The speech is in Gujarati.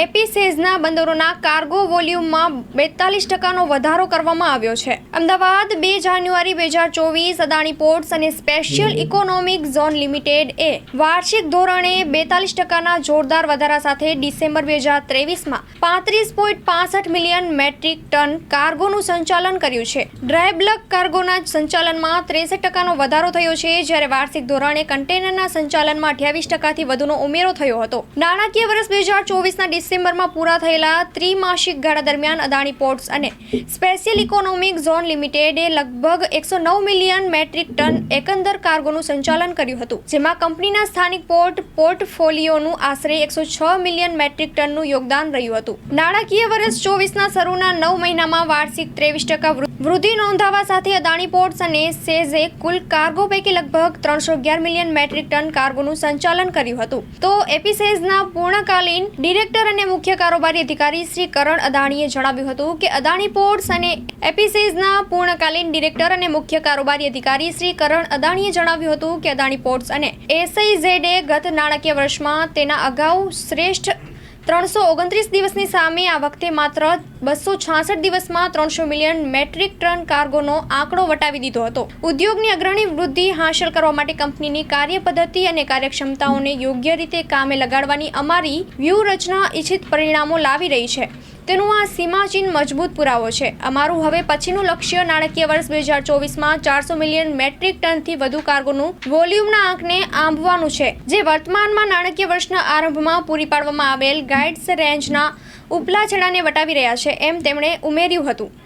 એપી સેઝના બંદરોના કાર્ગો વોલ્યુમમાં બેતાલીસ ટકાનો વધારો કરવામાં આવ્યો છે. અમદાવાદ બે જાન્યુઆરી બે હજાર ચોવીસ અદાણી પોર્ટ્સ અને સ્પેશિયલ ઇકોનોમિક ઝોન લિમિટેડ એ વાર્ષિક ધોરણે બેતાલીસ ટકાના જોરદાર વધારા સાથે ડિસેમ્બર બે હજાર ત્રેવીસમાં પાંત્રીસ પોઈન્ટ પાસઠ મિલિયન મેટ્રિક ટન કાર્ગોનું સંચાલન કર્યું છે. ડ્રાય બ્લક કાર્ગોના સંચાલનમાં ત્રેસઠ ટકાનો વધારો થયો છે જ્યારે વાર્ષિક ધોરણે કન્ટેનરના સંચાલનમાં અઠ્યાવીસ ટકાથી વધુનો ઉમેરો થયો હતો. નાણાકીય વર્ષ બે હજાર ચોવીસના ડિસેમ્બરમાં પૂરા થયેલા ત્રિમાસિક ગાળા દરમિયાન અદાણી પોર્ટ્સ અને સ્પેશિયલ ઇકોનોમિક ઝોન લિમિટેડે લગભગ એકસો નવ મિલિયન મેટ્રિક ટન એકંદર કાર્ગોનું સંચાલન કર્યું હતું, જેમાં કંપનીના સ્થાનિક પોર્ટ પોર્ટફોલિયોનું આશરે એકસો છ મિલિયન મેટ્રિક ટનનું યોગદાન રહ્યું હતું. નાણાકીય વર્ષ ચોવીસના શરૂના નવ મહિનામાં વાર્ષિક ત્રેવીસ ટકા વૃદ્ધિ નોંધાવા સાથે અદાણી પોર્ટ્સ અને સેઝે કુલ કાર્ગો પૈકી લગભગ ત્રણસો અગિયાર મિલિયન મેટ્રિક ટન કાર્ગોનું સંચાલન કર્યું હતું. તો એપીસેઝના પૂર્ણકાલીન ડિરેક્ટર અને મુખ્ય કારોબારી અધિકારી શ્રી કરણ અદાણીએ જણાવ્યું હતું કે અદાણી પોર્ટ્સ અને એપીસેઝના પૂર્ણકાલીન ડિરેક્ટર અને મુખ્ય કારોબારી અધિકારી શ્રી કરણ અદાણીએ જણાવ્યું હતું કે અદાણી પોર્ટ્સ અને એસઆઈઝેડે ગત નાણાકીય વર્ષમાં તેના અગાઉ શ્રેષ્ઠ ત્રણસો ઓગણત્રીસ દિવસની સામે આ વખતે માત્ર બસો છાસઠ દિવસમાં ત્રણસો મિલિયન મેટ્રિક ટન કાર્ગોનો આંકડો વટાવી દીધો હતો. ઉદ્યોગની અગ્રણી વૃદ્ધિ હાંસલ કરવા માટે કંપનીની કાર્ય પદ્ધતિ અને કાર્યક્ષમતાઓને યોગ્ય રીતે કામે લગાડવાની અમારી વ્યૂહરચના ઇચ્છિત પરિણામો લાવી રહી છે. તેનું આ સીમાચિહ્ન મજબૂત પુરાવો છે. અમારું હવે પછીનું લક્ષ્ય નાણાકીય વર્ષ બે હજાર ચોવીસમાં ચારસો મિલિયન મેટ્રિક ટનથી વધુ કાર્ગોનું વોલ્યુમના આંકને આંબવાનું છે, જે વર્તમાનમાં નાણાકીય વર્ષના આરંભમાં પૂરી પાડવામાં આવેલ ગાઈડ્સ રેન્જના ઉપલા છેડાને વટાવી રહ્યા છે, એમ તેમણે ઉમેર્યું હતું.